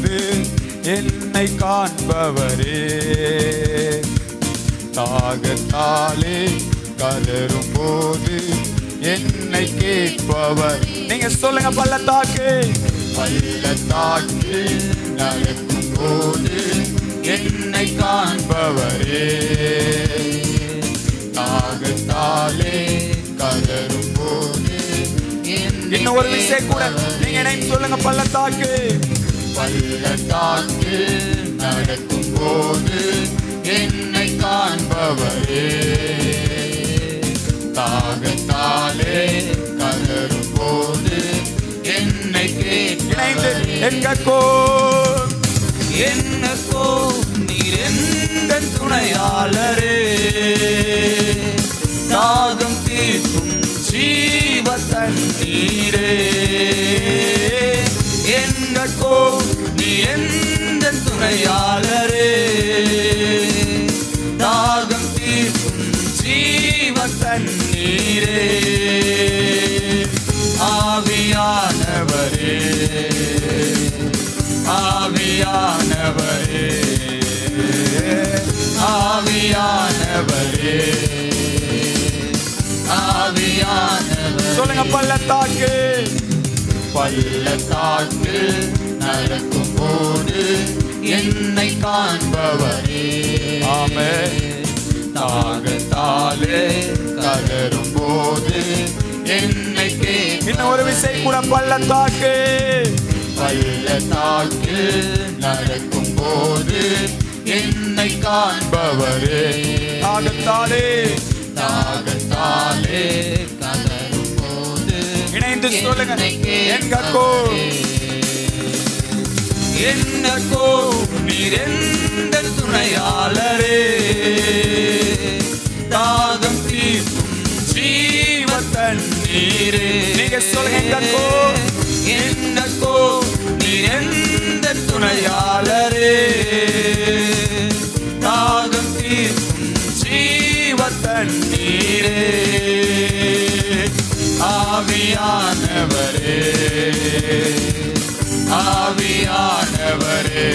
போது என்னை காண்பவரே. தாகத்தாலே கதரும் போது என்னை கேட்பவர். நீங்க சொல்லுங்க பள்ளத்தாக்கு. பள்ளத்தாக்கு நடக்கும் போது என்னை காண்பவரே. தாகத்தாலே கதரும் போது இன்னும் ஒரு விஷயம் கூட. நீங்க என்ன சொல்லுங்க பள்ளத்தாக்கு. பள்ளத்தாக்கு நடக்கும் போது என்னை காண்பவரே தாகத்தாலே கதரும் போது என்னை கேட்கிறது எங்கோ என்னக்கோ நீர் எந்த துணையாளரே தாகம் தீர்க்கும் ஜீவ தண்ணீரே என்னக்கோ நீ எந்த துணையாளரே? தாகம் தீர்க்கும் ஜீவ தண்ணீரே ஆவியானவரே. ஆவியானவரே. ஆவியானவரே. சொல்லுங்க பள்ளத்தாக்கு. பள்ளத்தாக்கு நடக்கும். போது என்னை காண்பவரே. ஆமே தாகத்தாலே கதரும் போது என்னை இன்னும் ஒரு விஷயம் கூட பள்ளத்தாக்கு. பள்ளத்தாக்கு நடக்கும் போது என்னை காண்பவரே. தாகத்தாலே. தாகத்தாலே கதரும் போது இணைந்து சொல்லுங்க எங்கக்கோ என்னக்கோ நீர் எந்த துணையாளரே. தாகம் தீர்க்கும் ஜீவ தண்ணீரே. நீங்க சொல்லுங்க என்னக்கோ நீர் எந்த துணையாளரே. தாகம் தீர்க்கும் ஜீவ தண்ணீரே. ஆவியானவரே. ஆவியானவரே.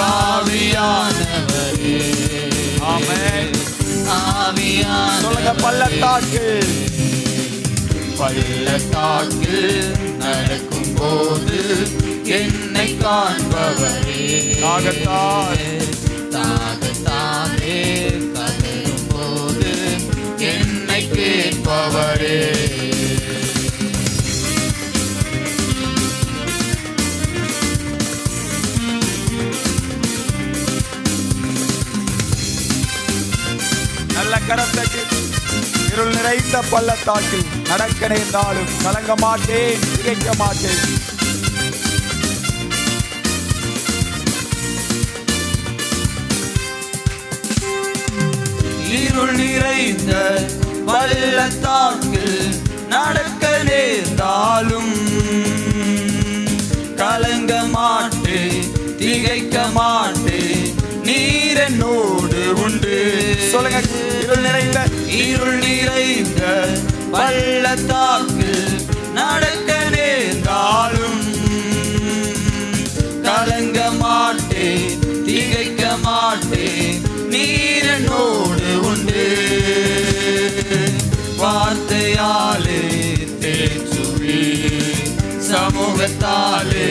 ஆவியானவரே. ஆமென். ஆவியான சொல்லுங்க பள்ளத்தாக்கு. பள்ளத்தாக்கு நடக்கும் போது என்னை காண்பவரே. தாகத்தால் தாகத்தாலே கதரும் போது என்னை கேட்பவரே. நல்ல கரத்தட்டு இருள் நிறைந்த பள்ளத்தாக்கில் நடக்க நேர்ந்தாலும் கலங்க மாட்டேன் திகைக்க மாட்டேன். இருள் நிறைந்த பள்ளத்தாக்கில் நடக்க நேர்ந்தாலும் கலங்க மாட்டேன் திகைக்க மாட்டேன். நீர் என்னோடு உண்டு. சொல்லுங்க இருள் நிறைந்த இருள் நிறைந்த பள்ளத்தாக்கில் நடக்க நேர்ந்தாலும் கலங்க மாட்டேன் திகைக்க மாட்டேன் நீரனோடு உண்டு. வார்த்தையாலே தேச்சுவி சமூகத்தாலே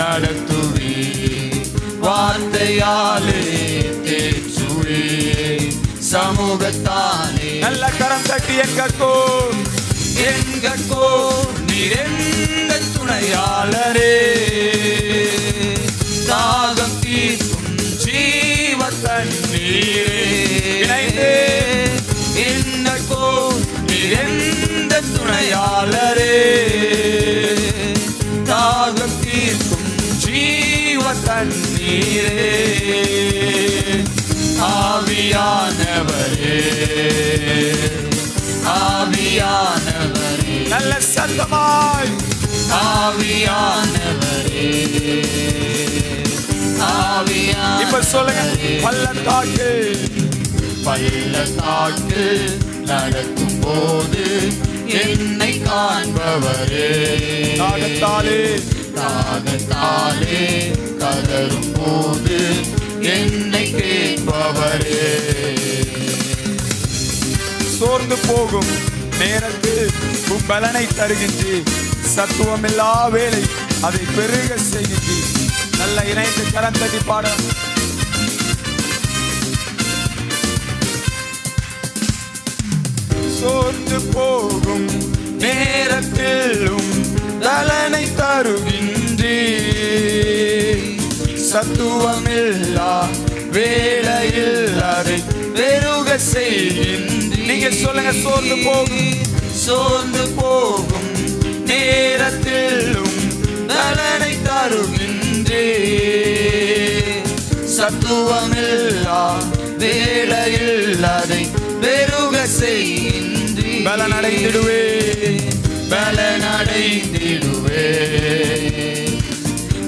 நடத்துவி வார்த்தையாலே சமூகத்தாலே நல்ல கரம் தட்டி எங்கக்கோ எங்கோ நிறைந்த துணையாளரே? தாகம் தீர்க்கும் ஜீவ தண்ணீரே. என்னக்கோ நிறைந்த துணையாளரே? தாகம் தீர்க்கும் ஜீவ தண்ணீரே ஆவியானவரே ஆவியானவரே. நல்ல சத்தமாய் ஆவியானவரே ஆவியானவரே இப்ப சொல்லுங்க பள்ளத்தாக்கு பள்ளத்தாக்கு நடக்கும் போது என்னை காண்பவரே தாகத்தாலே தாகத்தாலே கதரும் போது என்னை கேட்பவரே சோர்ந்து போகும் நேரத்தில் உன் பலனை தருகின்றீர் சத்துவமில்லா வேலை அதை பெருக செய்கின்றி. நல்ல இணைந்து கரந்தடி பாட சோர்ந்து போகும் நேரத்திலும் பலனை தருகின்றி. சத்துவமில்லா வேலையில் அதை பெருக செய்கின்றீர் நீங்க சொல்லுங்க சோர்ந்து போகும். சோர்ந்து போகும். நேரத்திலும் பலனை தருகின்றே சத்துவமில்லா வேளையில் அதை பெருக செய்கின்றே பலனடைந்திடுவே. பலனடைந்திடுவே.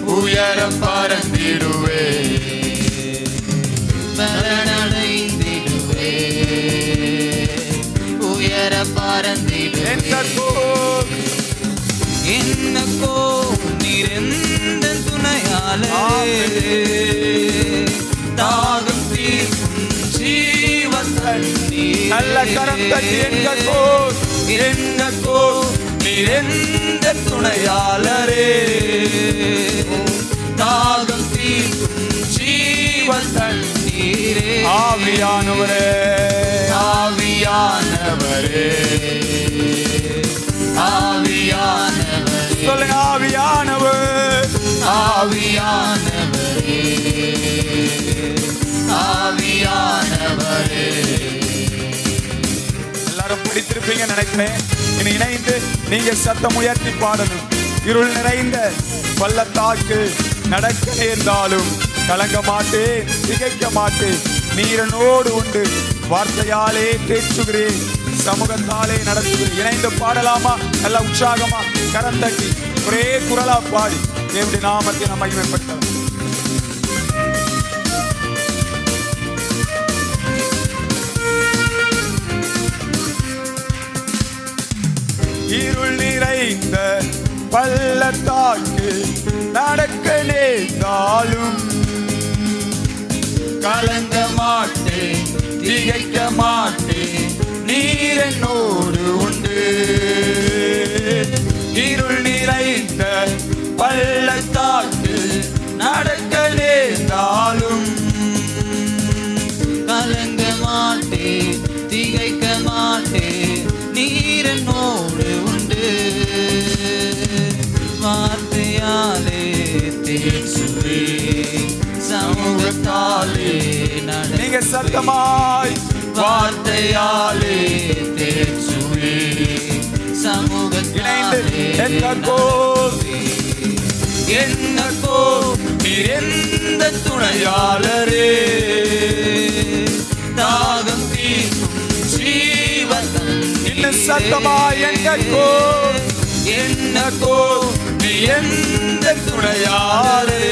உயர பறந்திடுவே. பலனடைந்திடுவே என்னக்கோ நிறைந்த துணையாளரே தாகம் தீர்க்கும் ஜீவன் தண்ணீர் நல்ல கரம் தட்டி என் கர்த்தர் என்னக்கோ நிறைந்த துணையாளரே. தாகம் தீர்க்கும் ஜீவன் தண்ணீரே ஆவியானவரே. ஆவியானவரே. ஆவியானவரே. சொல்லுங்க ஆவியானவர். ஆவியானவரே. ஆவியானவரே. எல்லாரும் பிடித்திருப்பீங்க நினைக்கிறேன். இனி இணைந்து நீங்க சத்தம் உயர்த்தி பாடணும். இருள் நிறைந்த பள்ளத்தாக்கு நடக்க நேர்ந்தாலும் கலங்க மாட்டேன் திகைக்க மாட்டேன். நீரனோடு உண்டு. வார்த்தையாலே தேற்றுகிறேன் சமூகத்தாலே நடத்துகிறேன் இணைந்து பாடலாமா? நல்ல உற்சாகமா? கரம் தட்டி ஒரே குரலா பாடி என்னுடைய நாமத்தை நாம் மகிமைப்படுத்தலாம். இருள் நிறைந்த பள்ளத்தாக்கு நடக்க நேர்ந்தாலும் கலங்க மாட்டேன். திகைக்க மாட்டேன். நீர் என்னோடு உண்டு. இருள் நிறைந்த பள்ளத்தாக்கு நடக்க நேர்ந்தாலும் கலங்க மாட்டேன் திகைக்க மாட்டேன். நீர் என்னோடு உண்டு. வார்த்தையாலே தேசுவே சமூகத்தாலே நட நீங்க சத்தமாய் வார்த்தையாலே இணைந்து சமூகத்தாலே என்னக்கோ என்னக்கோ நிறைந்த துணையாளரே? தாகம் தீர்க்கும் ஜீவன் இன்னும் சத்தமாய் என்னக்கோ என்னக்கோ நீ எந்த துணையாளரே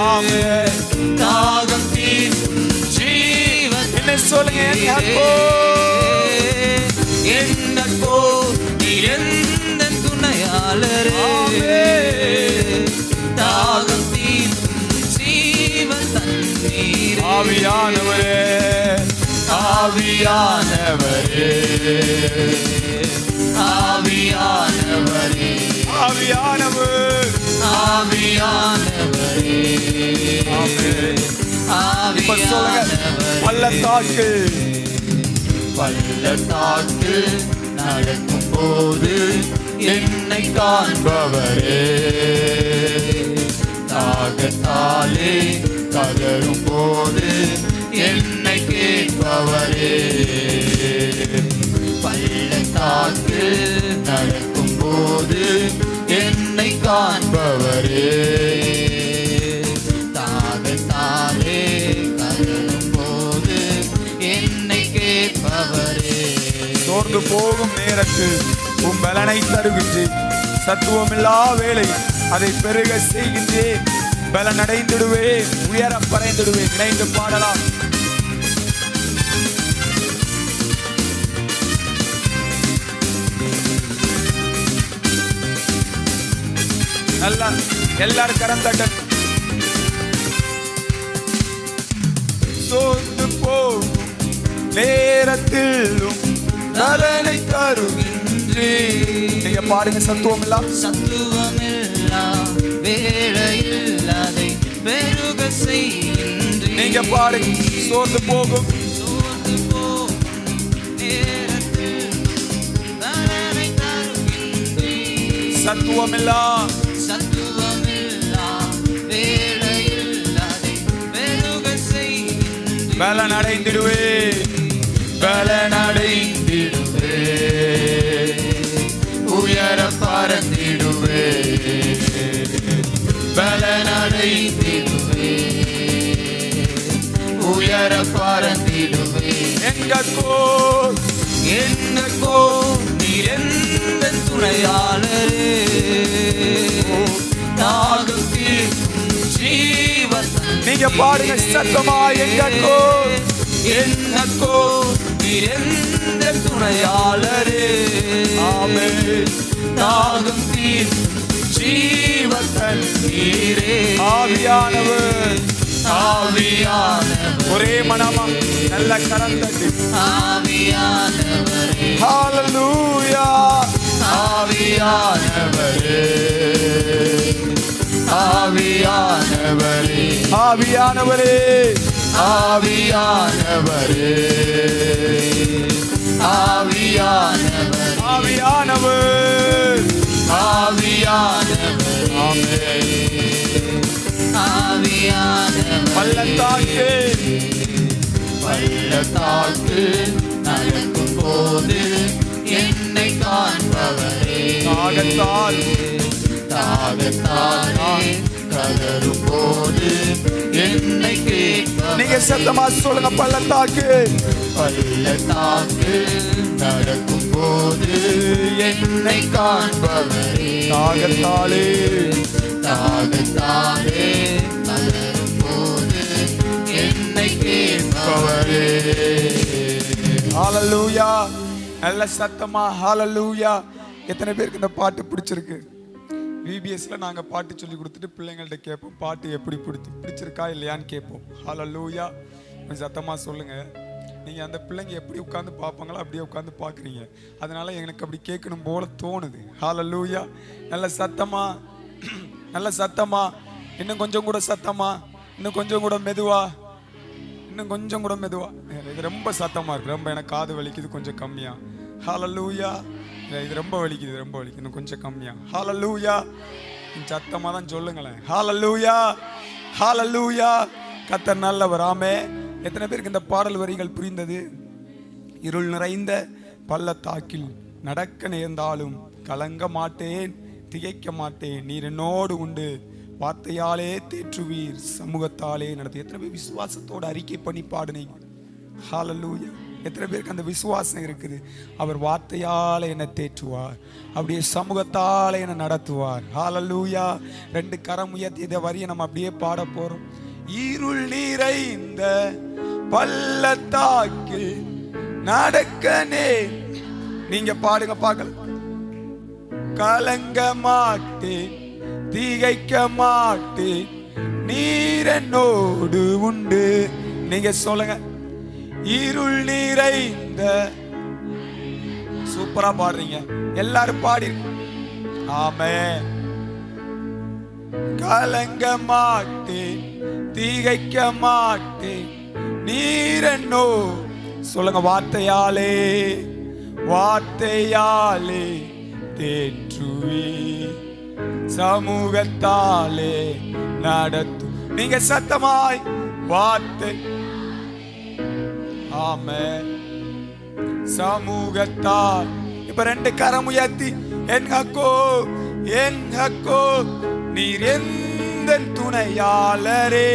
ஆமென். தாகம் தீர்க்கும் ஜீவன். இன்னும் சொல்லுங்க என்னக்கோ என்னக்கோ நீ எந்த துணையாளரே? ஆமென். தாகம் தீர்க்கும் ஜீவன் தண்ணீர் ஆவியானவரே. ஆவியானவரே. ஆவியானவரே ஆவியானவர். ஆவியானவரே. பள்ளத்தாக்கு பள்ளத்தாக்கு நடக்கும் போது என்னை காண்பவரே. தாகத்தாலே கதரும் போது என்னை கேட்பவரே. பள்ளத்தாக்கு போது காண்பவரே கதரும் போது என்னை கேட்பவரே. சோர்ந்து போகும் நேரத்தில் உன் பலனை தருகின்றேன் சத்துவமில்லா வேலை அதை பெருக செய்கின்றேன் பலன் அடைந்திடுவேன் உயர பறைந்திடுவேன் இணைந்து பாடலாம். நல்லா எல்லாரும் கரம் தட்ட. சோர்ந்து போகும் நேரத்திலும் நலனை தருகின்றே நீங்க பாடுங்க சத்துவம் இல்ல சத்துவமில்லா வேளையில் அதை பெருக செய்கின்றேன். நீங்க பாடுங்க சோர்ந்து போகும். சோர்ந்து போகும் நேரத்தில் நலனை தருகின்றேன். சத்துவம் இல்ல சத்துவமில்லா. வேளையில் அதை பெருக செய்கின்றேன். பலன் அடைந்திடுவே பலன் அடைந்திடுவே உயர பறந்திடுவே பலன் அடைந்திடுவே உயர பறந்திடுவே எங்க கோர் என்னக்கோ நீர் எந்த துணையாளரே? நீங்க பாடுங்க சத்தமா எங்க என்னக்கோ எந்த துணையாளரே? ஆமென். தாகம் தீர்க்கும் ஜீவன் நீரே. ஆவியானவர். ஆவியானவர். ஒரே மனமா நல்ல கரம் தட்டி ஆவியானவரே. ஹalleluya. ஆவியானவரே. ஆவியானவரே. ஆவியானவரே. ஆவியானவரே. ஆவியானவரே. ஆவியானவர். ஆவியானவரே. ஆவியானவரே பள்ளத்தாக்கு. பள்ளத்தாக்கு நடக்கும் போது என்னை காண்பவரே. தாகத்தால் தாகத்தாலே கதரும் போது என்னை நீங்க சத்தமா சொல்லுங்க பள்ளத்தாக்கு. பள்ளத்தாக்கு நடக்கும் போது என்னை காண்பவரே தாகத்தாலே. தாகத்தாலே நடக்கும் போது என்னை கேட்பவரே ஹாலலூயா நல்ல சத்தமா ஹாலலூயா எத்தனை பேருக்கு இந்த பாட்டு பிடிச்சிருக்கு? விபிஎஸ்ல நாங்க பாட்டு சொல்லி கொடுத்துட்டு பிள்ளைங்கள்ட்ட கேட்போம். பாட்டு எப்படி பிடிச்சி பிடிச்சிருக்கா இல்லையான்னு கேட்போம். ஹalleluya கொஞ்சம் சத்தமா சொல்லுங்க. நீங்க அந்த பிள்ளைங்க எப்படி உட்காந்து பார்ப்பாங்களோ அப்படியே உட்காந்து பார்க்குறீங்க. அதனால எனக்கு அப்படி கேட்கணும் போல தோணுது. ஹalleluya நல்ல சத்தமா நல்ல சத்தமா. இன்னும் கொஞ்சம் கூட சத்தமா. இன்னும் கொஞ்சம் கூட மெதுவா. இன்னும் கொஞ்சம் கூட மெதுவா. இது ரொம்ப சத்தமா இருக்கு. ரொம்ப எனக்கு காது வலிக்குது கொஞ்சம் கம்மியா. லூயா இது ரொம்ப வலிக்குது ரொம்ப வலிக்குது. இன்னும் கொஞ்சம் கம்மியாக ஹalleluya. சத்தமாக தான் சொல்லுங்களேன். ஹalleluya. ஹalleluya. கத்தர் நல்லவர் ஆமே. எத்தனை பேருக்கு இந்த பாடல் வரிகள் புரிந்தது? இருள் நிறைந்த பள்ளத்தாக்கில் நடக்க நேர்ந்தாலும் கலங்க மாட்டேன் திகைக்க மாட்டேன். நீர் என்னோடு உண்டு. வார்த்தையாலே தேற்றுவீர். சமூகத்தாலே நடத்து. எத்தனை பேர் விசுவாசத்தோட அறிக்கை பண்ணி பாடுனீங்க? ஹalleluya. எத்தனை பேருக்கு அந்த விசுவாசம் இருக்குது? அவர் வார்த்தையால் என்னை தேற்றுவார். அப்படியே சமூகத்தால் என்னை நடத்துவார். ஹalleluya ரெண்டு கரம் உயர்த்தி இதை வரியை நம்ம அப்படியே பாட போகிறோம் இருள் நிறைந்த பள்ளத்தாக்கில் நடக்கனே நீங்க பாடுங்க பார்க்கலாம். கலங்க மாட்டேன் திகைக்க மாட்டேன். நீரனோடு உண்டு. நீங்க சொல்லுங்க. இருள் நிறைந்த. சூப்பரா பாடுறீங்க. எல்லாரும் பாடி. ஆமே கலங்க மாட்டேன் தீகைக்க மாட்டேன் நீரன்னோ சொல்லுங்க வார்த்தையாலே வார்த்தையாலே தேற்றுவே. சமூகத்தாலே நடத்தும். நீங்க சத்தமாய் வார்த்தை ஆமே சமூகத்தால் இப்ப ரெண்டு கரம் உயர்த்தி என் ஹக்கோ என் ஹக்கோ நீர் எந்த துணையாளரே?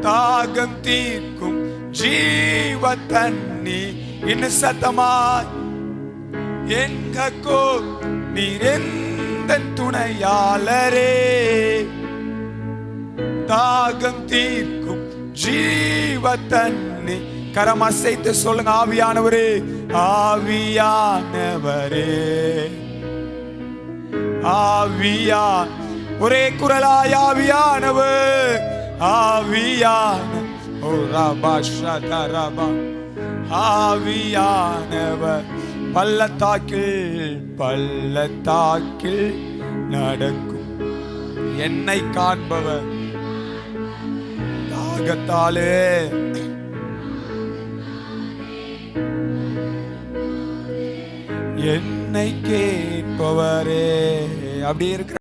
தாகம் தீர்க்கும் ஜீவ தண்ணி இன்னும் சத்தமாய். என் ஹக்கோ நீர் எந்த துணையாளரே? தாகம் தீர்க்கும் ஜீவ தண்ணி கரம் அசைத்து சொல்லுங்க ஆவியானவரே ஆவியானவரே. ஆவியா ஒரே குரலாய் ஆவியானவர். ஆவியான ஓ ரபா ஷதா ஆவியானவர். பள்ளத்தாக்கில் பள்ளத்தாக்கில் நடக்கும். என்னை காண்பவர் தாகத்தாலே என்னை கேட்பவரே. அப்படி இருக்கிற